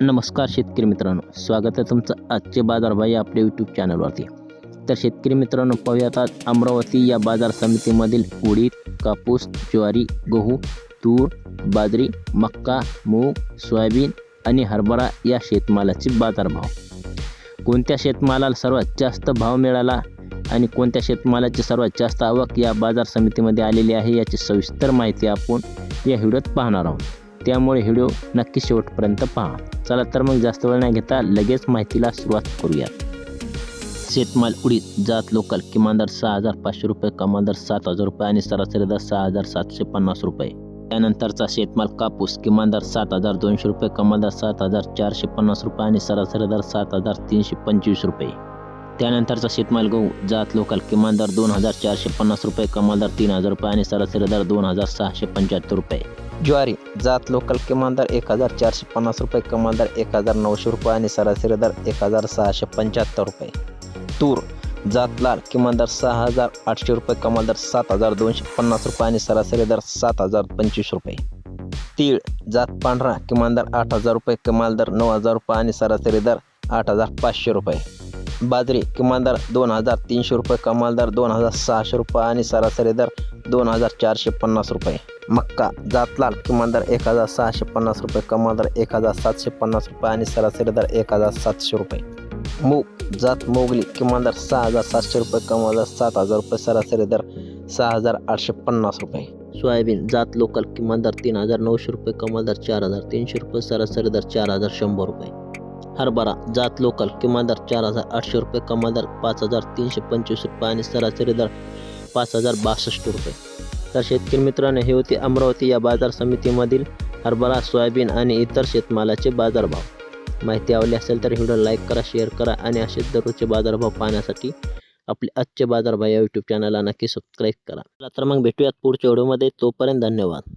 नमस्कार शेतकरी मित्रांनो स्वागत आहे तुमचं आजचे बाजारभाव या आपल्या यूट्यूब चॅनलवरती तर शेतकरी मित्रांनो पाहूयात आज अमरावती या बाजार समितीमधील उडीद कापूस ज्वारी गहू तूर बाजरी मक्का मूग सोयाबीन आणि हरभरा या शेतमालाचे बाजारभाव. कोणत्या शेतमालाला सर्वात जास्त भाव मिळाला आणि कोणत्या शेतमालाची सर्वात जास्त आवक या बाजार समितीमध्ये आलेली आहे याची सविस्तर माहिती आपण या व्हिडिओत पाहणार आहोत. त्यामुळे व्हिडिओ नक्की शेवटपर्यंत पहा. चला तर मग जास्त वेळ न घेता लगेच माहितीला सुरुवात करूयात शेतमाल उडीद जात लोकल किमान दर सहा हजार पाचशे रुपये कमाल दर सात हजार रुपये आणि सरासरी दर सहा हजार सातशे पन्नास रुपये. त्यानंतरचा शेतमाल कापूस किमान दर सात हजार दोनशे रुपये कमाल दर सात हजार चारशे पन्नास रुपये आणि सरासरी दर सात हजार तीनशे पंचवीस रुपये. त्यानंतरचा शेतमाल गहू जात लोकल किमान दर दोन हजार चारशे पन्नास रुपये कमाल दर तीन हजार रुपये आणि सरासरी दर दोन हजार सहाशे पंच्याहत्तर रुपये. ज्वारी जात लोकल किमान दर एक हजार चारशे पन्नास रुपये कमाल दर एक हजार नऊशे रुपये आणि सरासरी दर एक हजार सहाशे पंच्याहत्तर रुपये. तूर जात लाल किमान दर सहा हजार आठशे रुपये कमाल दर सात हजार दोनशे पन्नास रुपये आणि सरासरी दर सात हजार पंचवीस रुपये. तीळ जात पांढरा किमान दर आठ हजार रुपये कमाल दर नऊ हजार रुपये आणि सरासरी दर आठ हजार पाचशे रुपये. बाजरी किमान दर दोन हजार तीनशे रुपये कमाल दर दोन हजार सहाशे रुपये आणि सरासरी दर दोन हजार चारशे पन्नास रुपये. मक्का जातलाल किमान दर एक हजार सहाशे पन्नास रुपये कमाल दर एक हजार सातशे पन्नास रुपये आणि सरासरी दर एक हजार सातशे रुपये. मूग जात मोगली किमान दर सहा हजार सातशे रुपये कमाल दर सात हजार रुपये सरासरी दर सहा हजार आठशे पन्नास रुपये. सोयाबीन जात लोकल किमान दर तीन हजार नऊशे रुपये कमाल दर चार हजार तीनशे रुपये सरासरी दर चार हजार शंभर रुपये. हरभरा जात लोकल किमान दर चार हजार आठशे रुपये कमाल दर पाच हजार तीनशे पंचवीस रुपये आणि सरासरी दर पाच हजार बासष्ट रुपये. तर शेतकरी मित्रांनो हे होते अमरावती या बाजार समितीमधील हरभरा सोयाबीन आणि इतर शेतमालाचे बाजारभाव. माहिती आवडली असेल तर व्हिडिओ लाईक करा शेअर करा आणि असेच दररोजचे बाजारभाव पाहण्यासाठी आपले आजचे बाजारभाव या यूट्यूब चॅनलला नक्की सबस्क्राईब करा. तर मग भेटूयात पुढच्या व्हिडिओमध्ये. तोपर्यंत धन्यवाद.